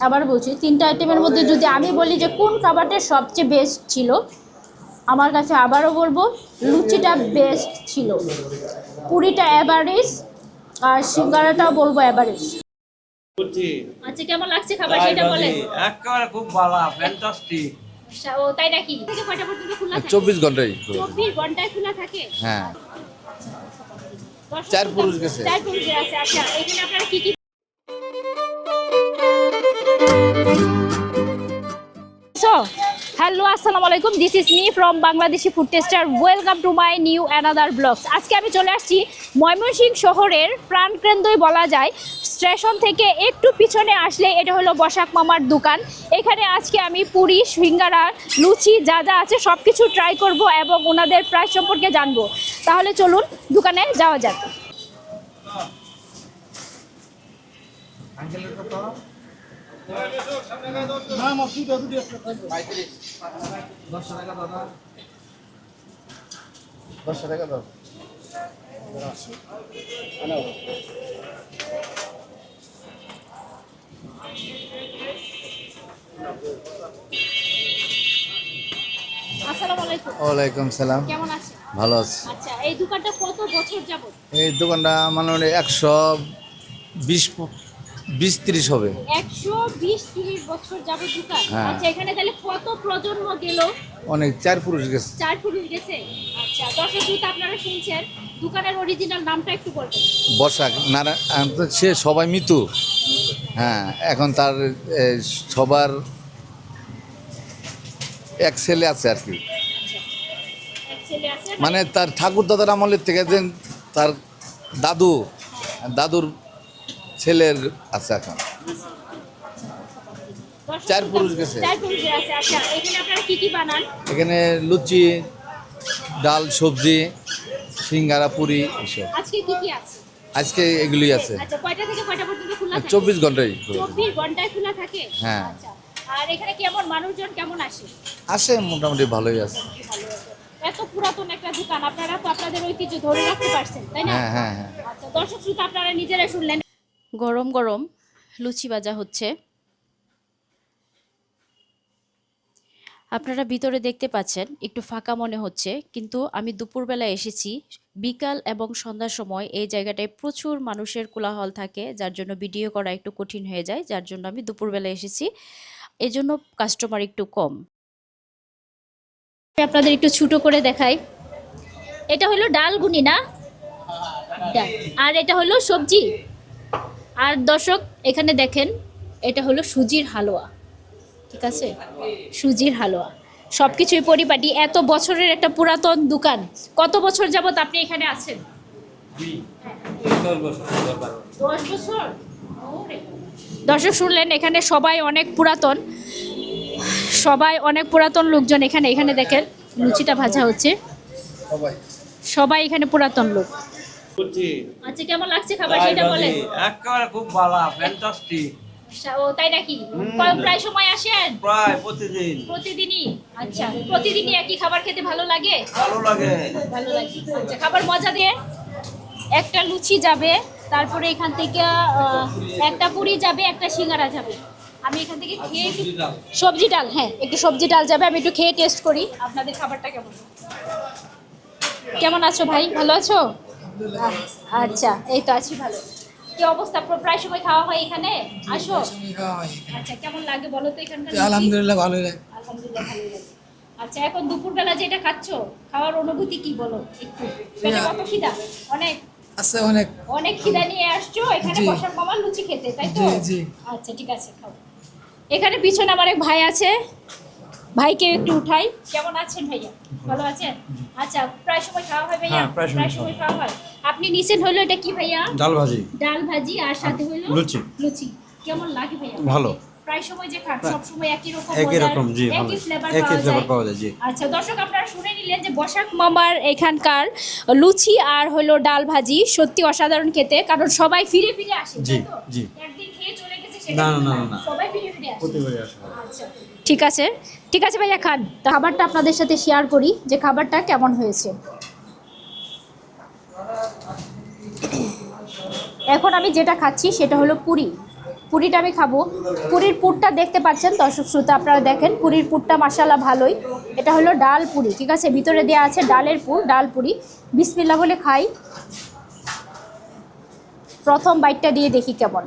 আবার বলছি তিনটা আইটেমের মধ্যে যদি আমি বলি যে কোন খাবারটা সবচেয়ে বেস্ট ছিল আমার কাছে আবারও বলব লুচিটা বেস্ট ছিল। পুরিটা অ্যাভারেজ আর সিঙ্গারাটাও বলব অ্যাভারেজ আচ্ছা কেমন লাগছে খাবার তাই সেটা বলেন? একেবারে খুব ভালো ফ্যান্টাস্টিক ও তাই নাকি? থেকে কয়টা পর্যন্ত খোলা থাকে? চব্বিশ ঘন্টাই চব্বিশ ঘন্টায় খোলা থাকে? হ্যাঁ। চার পুরুষ গেছে। চার পুরুষ আছে। আচ্ছা এখানে আপনারা কি কি সো হ্যালো আসসালামু আলাইকুম। This is me from Bangladeshi food taster welcome to my new another blogs আজকে আমি চলে আসছি ময়মনসিংহ শহরের প্রাণকেন্দ্রই বলা যায়। স্টেশন থেকে একটু পিছনে আসলে এটা হলো বসাক মামার দোকান। এখানে আজকে আমি পুরি, সিঙ্গারা, লুচি যা যা আছে সব কিছু ট্রাই করব এবং ওনাদের প্রাইস সম্পর্কে জানব। তাহলে চলুন দোকানে যাওয়া যাক। দশশো টাকা আলাইকুম। ওয়ালাইকুম সালাম। কেমন আছেন? ভালো আছি। আচ্ছা এই দোকানটা কত বছর যাবত? এই দোকানটা মানে একশো বিশ বিশ তিরিশ হবে। একশো বিশ তিরিশ বছর যাবত দোকান হ্যাঁ। আচ্ছা এখানে তাহলে কত প্রজন্ম গেল? অনেক চার পুরুষ গেছে। চার পুরুষ গেছে? আচ্ছা দর্শক শ্রোতা আপনারা শুনছেন। দোকানের অরিজিনাল নামটা একটু বলবেন। বর্ষাক নারা এখন তো সে সবাই মৃত্যু হ্যাঁ এখন তার এ, সবার এক ছেলে আছে আর কি। এক ছেলে আছে। মানে তার ঠাকুর দাদার আমলের থেকে যে তার দাদু দাদুর ছেলের আছে এখন। চার পুরুষ গেছে। আচ্ছা এখানে লুচি ডাল সবজি সিঙ্গারা পুরি এসব। আজকে এগুলি আছে? আচ্ছা চব্বিশ ঘন্টায় থাকে? হ্যাঁ। আচ্ছা আর এখানে কেমন মানুষজন কেমন আসে? আসে মোটামুটি ভালোই আছে। এত পুরাতন একটা দোকান আপনারা তো আপনাদের ঐতিহ্য ধরে রাখতে পারছেন তাই না? হ্যাঁ হ্যাঁ হ্যাঁ। আচ্ছা দর্শক শ্রোতা আপনারা নিজেরা শুনলেন। গরম গরম লুচি ভাজা হচ্ছে। আপনারা ভিতরে দেখতে পাচ্ছেন একটু ফাঁকা মনে হচ্ছে কিন্তু আমি দুপুরবেলা এসেছি। বিকাল এবং সন্ধ্যার সময় এই জায়গাটায় প্রচুর মানুষের কোলাহল থাকে যার জন্য ভিডিও করা একটু কঠিন হয়ে যায় যার জন্য আমি দুপুরবেলা এসেছি। এই জন্য কাস্টমার একটু কম। আপনাদের একটু ছোটো করে দেখাই। এটা হলো ডাল ডালগুনি না? ডাল আর এটা হলো সবজি? আর দর্শক এখানে দেখেন এটা হলো সুজির হালুয়া। ঠিক আছে? সুজির হালুয়া। সব কিছুই পরিপাটি। এত বছরের একটা পুরাতন দোকান। কত বছর যাবত আপনি এখানে আছেন? দশ বছর দর্শক শুনলেন এখানে সবাই অনেক পুরাতন। সবাই অনেক পুরাতন লোকজন এখানে। এখানে দেখেন লুচিটা ভাজা হচ্ছে। সবাই। সবাই এখানে পুরাতন লোক। বুঝছি আচ্ছা কেমন লাগছে খাবার? সেটা বলেন। একেবারে খুব ভালো ফ্যান্টাস্টিক ও তাই নাকি? প্রায় সময় আসেন? প্রায় প্রতিদিন। প্রতিদিনই? আচ্ছা প্রতিদিনই একই খাবার খেতে ভালো লাগে? ভালো লাগে। ভালো লাগে। আচ্ছা খাবার মজা দিয়ে একটা লুচি যাবে তারপরে এখান থেকে একটা পুরি যাবে একটা সিঙ্গারা যাবে। আমি এখান থেকে খেয়ে সবজি ডাল। হ্যাঁ একটু সবজি ডাল যাবে আমি একটু খেয়ে টেস্ট করি। আপনাদের খাবারটা কেমন? কেমন আছো ভাই? ভালো আছো? আচ্ছা এই তো আছি ভালো। কি অবস্থা? প্রায় সময় খাওয়া হয় এখানে? আসো। আচ্ছা কেমন লাগে বলো তো এখানকার আলহামদুলিল্লাহ ভালোই লাগে। আলহামদুলিল্লাহ ভালোই লাগে। আচ্ছা এখন দুপুরবেলা যেটা খাচ্ছো খাওয়ার অনুভূতি কি বলো একটু? পেটে কত খিদা? অনেক। আছে অনেক। অনেক খিদা নিয়ে আসছো এখানে। বসার মামার লুচি খেতে তাই তো? জি, জি। আচ্ছা ঠিক আছে খাও। এখানে পিছনে আমার এক ভাই আছে। ভাইকে একটু উঠাই। কেমন আছেন ভাইয়া? ভালো আছেন? আচ্ছা প্রায় সময় খাওয়া হয় ভাইয়া? হ্যাঁ, প্রায় সময় খাওয়া হয়। আপনি নিচেন হলো এটা কি ভাইয়া? ডাল ভাজি। ডাল ভাজি আর সাথে হলো লুচি। লুচি। কেমন লাগে ভাইয়া? ভালো। প্রায় সময় যে খান সব সময় একই রকম একই রকম জি একই ফ্লেভার একই ফ্লেভার পাওয়া যায় জি। আচ্ছা দর্শক আপনারা শুনে নিলেন যে বসাক মামার এখানকার লুচি আর হলো ডাল ভাজি সত্যি অসাধারণ খেতে কারণ সবাই ফিরে ফিরে আসে জি, তাই তো? জি। একদিন খেয়ে চলে গেছে না, সেটা না, না, না। সবাই ফিরে ফিরে আসে। প্রতিবারই আসা। আচ্ছা। ঠিক আছে। ঠিক আছে ভাইয়া, খান। খাবারটা আপনাদের সাথে শেয়ার করি যে খাবারটা কেমন হয়েছে। এখন আমি যেটা খাচ্ছি সেটা হলো পুরি। পুরিটা আমি খাব। পুরীর পুরটা দেখতে পাচ্ছেন দর্শক শ্রোতা, আপনারা দেখেন, পুরীর পুরটা মাসাল্লাহ ভালোই। এটা হলো ডাল পুরি, ঠিক আছে? ভিতরে দেওয়া আছে ডালের পুর, ডাল পুরি। বিসমিল্লা বলে খাই। প্রথম বাইটটা দিয়ে দেখি কেমন।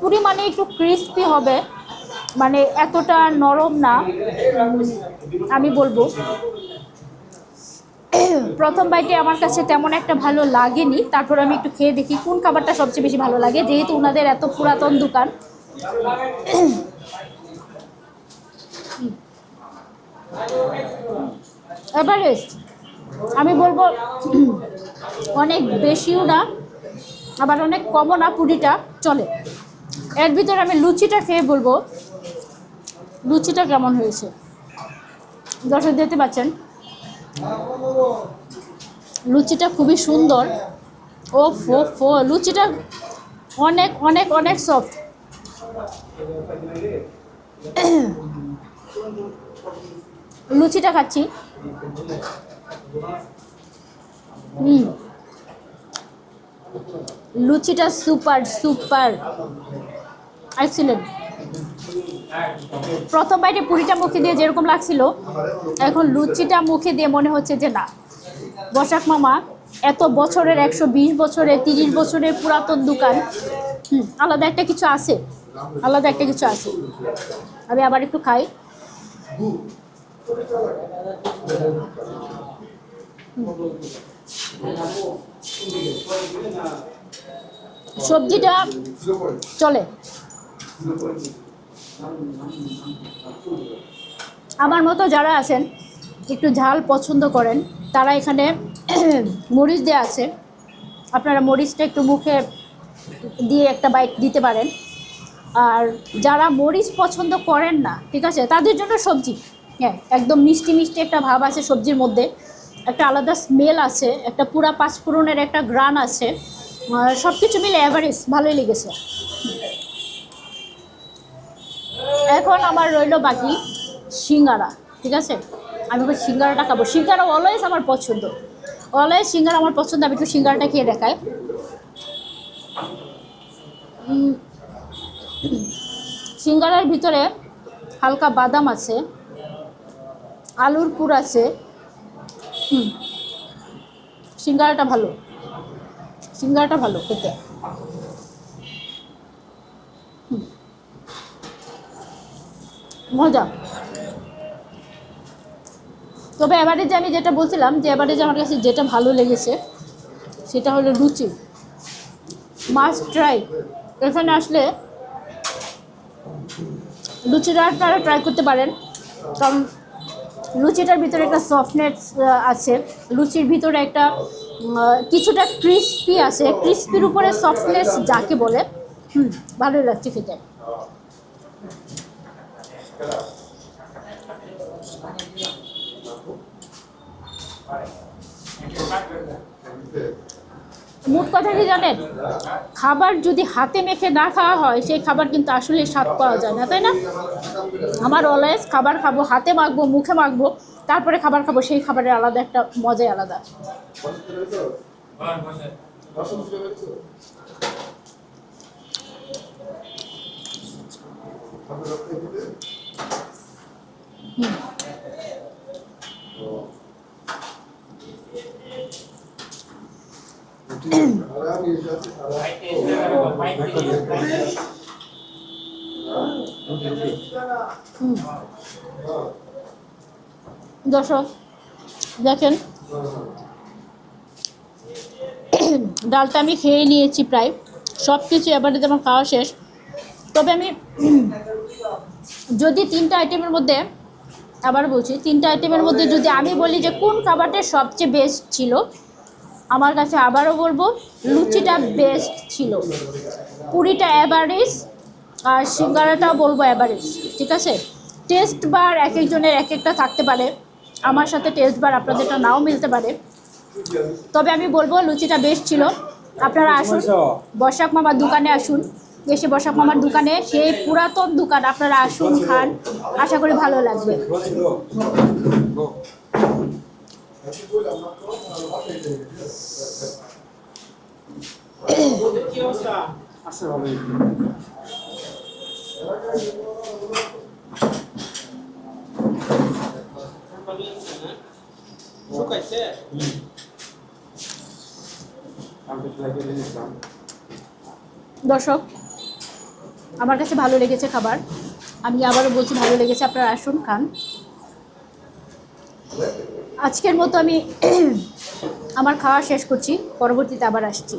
পুরি মানে একটু ক্রিস্পি হবে মানে এতটা নরম না, আমি বলব। প্রথম বাইটে আমার কাছে তেমন একটা ভালো লাগেনি, তারপর আমি একটু খেয়ে দেখি কোন খাবারটা সবচেয়ে বেশি ভালো লাগে, যেহেতু ওনাদের এত পুরাতন দোকান। এভারেস্ট, আমি বলব অনেক বেশিও না আবার অনেক কমও না পুরিটা চলে। এর ভিতরে আমি লুচিটা খেয়ে বলব। লুচিটা কেমন হয়েছে? দর্শক দেখতে পাচ্ছেন? লুচিটা খুবই সুন্দর। ও ফো ফো লুচিটা অনেক অনেক অনেক সফট লুচিটা খাচ্ছি। হুম। লুচিটা সুপার সুপার। এক্সিলেন্ট প্রথম বাইটে পুরিটা মুখে দিয়ে যেরকম লাগছিল এখন লুচিটা মুখে দিয়ে মনে হচ্ছে যে না। বসাক মামা এত বছরের একশো বিশ বছরের তিরিশ বছরের পুরাতন দোকান। হুম, আলাদা একটা কিছু আছে। আলাদা একটা কিছু আছে। আমি আবার একটু খাই। সবজিটা চলে। আমার মতো যারা আছেন, একটু ঝাল পছন্দ করেন, তারা এখানে মরিচ দেওয়া আছে। আপনারা মরিচটা একটু মুখে দিয়ে একটা বাইট দিতে পারেন। আর যারা মরিচ পছন্দ করেন না, ঠিক আছে, তাদের জন্য সবজি। হ্যাঁ একদম মিষ্টি মিষ্টি একটা ভাব আছে সবজির মধ্যে। একটা আলাদা স্মেল আছে, একটা পুরা পাঁচফোড়নের একটা গ্রান আছে। সব কিছু মিলে অ্যাভারেজ ভালোই লেগেছে। এখন আমার রইল বাকি সিঙ্গারা, ঠিক আছে? আমি ওই সিঙ্গারাটা খাব। সিঙ্গারা অলওয়েজ আমার পছন্দ। অলওয়েজ সিঙ্গারা আমার পছন্দ, আমি একটু সিঙ্গারাটা খেয়ে দেখাই। সিঙ্গারার ভিতরে হালকা বাদাম আছে, আলুর পুর আছে হুম। সিঙ্গারাটা ভালো। সিঙ্গারাটা ভালো খেতে। মজা। তবে এবারে যে আমি যেটা বলছিলাম যে এবারে যে আমার কাছে যেটা ভালো লেগেছে, সেটা হলো লুচি। মাস্ট ট্রাই এখানে আসলে লুচিটা আপনারা ট্রাই করতে পারেন। কারণ লুচিটার ভিতরে একটা সফটনেস আছে। লুচির ভিতরে একটা কিছুটা ক্রিস্পি আছে। ক্রিস্পির উপরে সফটনেস যাকে বলে, হুম, ভালোই লাগছে খেতে। মোট কথা কি জানেন? খাবার যদি হাতে মেখে না খাওয়া হয়, সেই খাবার কিন্তু আসলে স্বাদ পাওয়া যায় না, তাই না? আমার অলওয়েজ খাবার খাব, হাতে মাখবো, মুখে মাখবো, তারপরে খাবার খাব, সেই খাবারের আলাদা একটা মজাই আলাদা। দর্শক, দেখেন। ডালটা আমি খেয়ে নিয়েছি প্রায়। সব কিছু এবারে যেমন খাওয়া শেষ। তবে আমি যদি তিনটা আইটেমের মধ্যে আবার বলছি, তিনটা আইটেমের মধ্যে যদি আমি বলি যে কোন খাবারটা সবচেয়ে বেস্ট ছিল আমার কাছে আবারও বলব, লুচিটা বেস্ট ছিল। পুরিটা অ্যাভারেজ আর সিঙ্গারাটাও বলব অ্যাভারেজ ঠিক আছে? টেস্ট বার এক একজনের এক একটা থাকতে পারে। আমার সাথে টেস্ট বার আপনাদেরটা নাও মিলতে পারে। তবে আমি বলব, লুচিটা বেস্ট ছিল। আপনারা আসুন, বসাক মামার দোকানে আসুন। এসে বসাক মামার দোকানে, সেই পুরাতন দোকান, আপনারা আসুন, খান। আশা করি ভালো লাগবে। দর্শক আমার কাছে ভালো লেগেছে খাবার। আমি আবারও বলছি ভালো লেগেছে আপনারা আসুন খান। আজকের মতো আমি আমার খাওয়া শেষ করছি। পরবর্তীতে আবার আসছি।